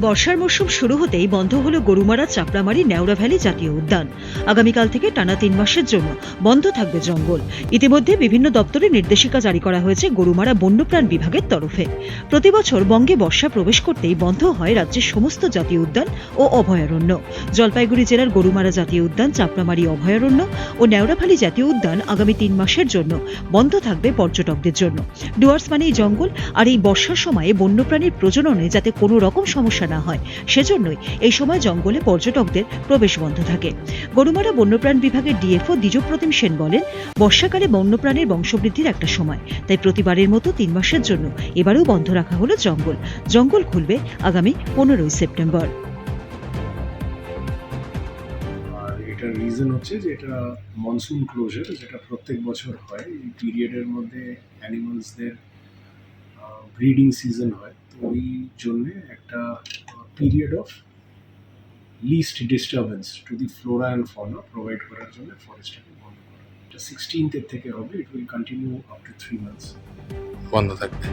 বর্ষার মরশুম শুরু হতেই বন্ধ হলো গরুমারা, চাপড়ামারি নেওড়া ভ্যালি জাতীয় উদ্যান। আগামীকাল থেকে টানা তিন মাসের জন্য বন্ধ থাকবে জঙ্গল। ইতিমধ্যে বিভিন্ন দপ্তরে নির্দেশিকা জারি করা হয়েছে গরুমারা বন্যপ্রাণ বিভাগের তরফে। প্রতি বছর বঙ্গে বর্ষা প্রবেশ করতেই বন্ধ হয় রাজ্যের সমস্ত জাতীয় উদ্যান ও অভয়ারণ্য। জলপাইগুড়ি জেলার গরুমারা জাতীয় উদ্যান, চাপড়ামারি অভয়ারণ্য ও নেওড়াভালি জাতীয় উদ্যান আগামী তিন মাসের জন্য বন্ধ থাকবে পর্যটকদের জন্য। ডুয়ার্স মানেই জঙ্গল আর এই বর্ষার সময়ে বন্যপ্রাণীর প্রজননে যাতে কোনো রকম সমস্যা না হয়। সেজন্যই এই সময় জঙ্গলে পর্যটকদের প্রবেশ বন্ধ থাকে। গরুমারা বন্যপ্রাণ বিভাগের ডিএফও দ্বিজপ্রতিম সেন বলেন, বর্ষাকালে বন্যপ্রাণীর বংশবৃদ্ধির একটা সময়। তাই প্রতিবারের মতো তিন মাসের জন্য এবারেও বন্ধ রাখা হলো জঙ্গল। জঙ্গল খুলবে আগামী পনেরোই সেপ্টেম্বর। এটার রিজন হচ্ছে যে এটা মনসুন ক্লোজার যেটা প্রত্যেক বছর হয়। এই পিরিয়ডের মধ্যে অ্যানিমালসদের ব্রিডিং সিজন হয়। ওই জন্যে একটা period of least disturbance to the flora and fauna provide করার জন্য ফরেস্টটাকে বন্ধ করা। এটা সিক্সটিনথের থেকে হবে it will continue up to three months বন্ধ থাকবে।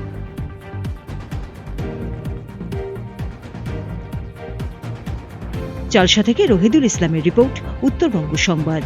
চালসা থেকে রহিদুল ইসলামের রিপোর্ট উত্তরবঙ্গ সংবাদ।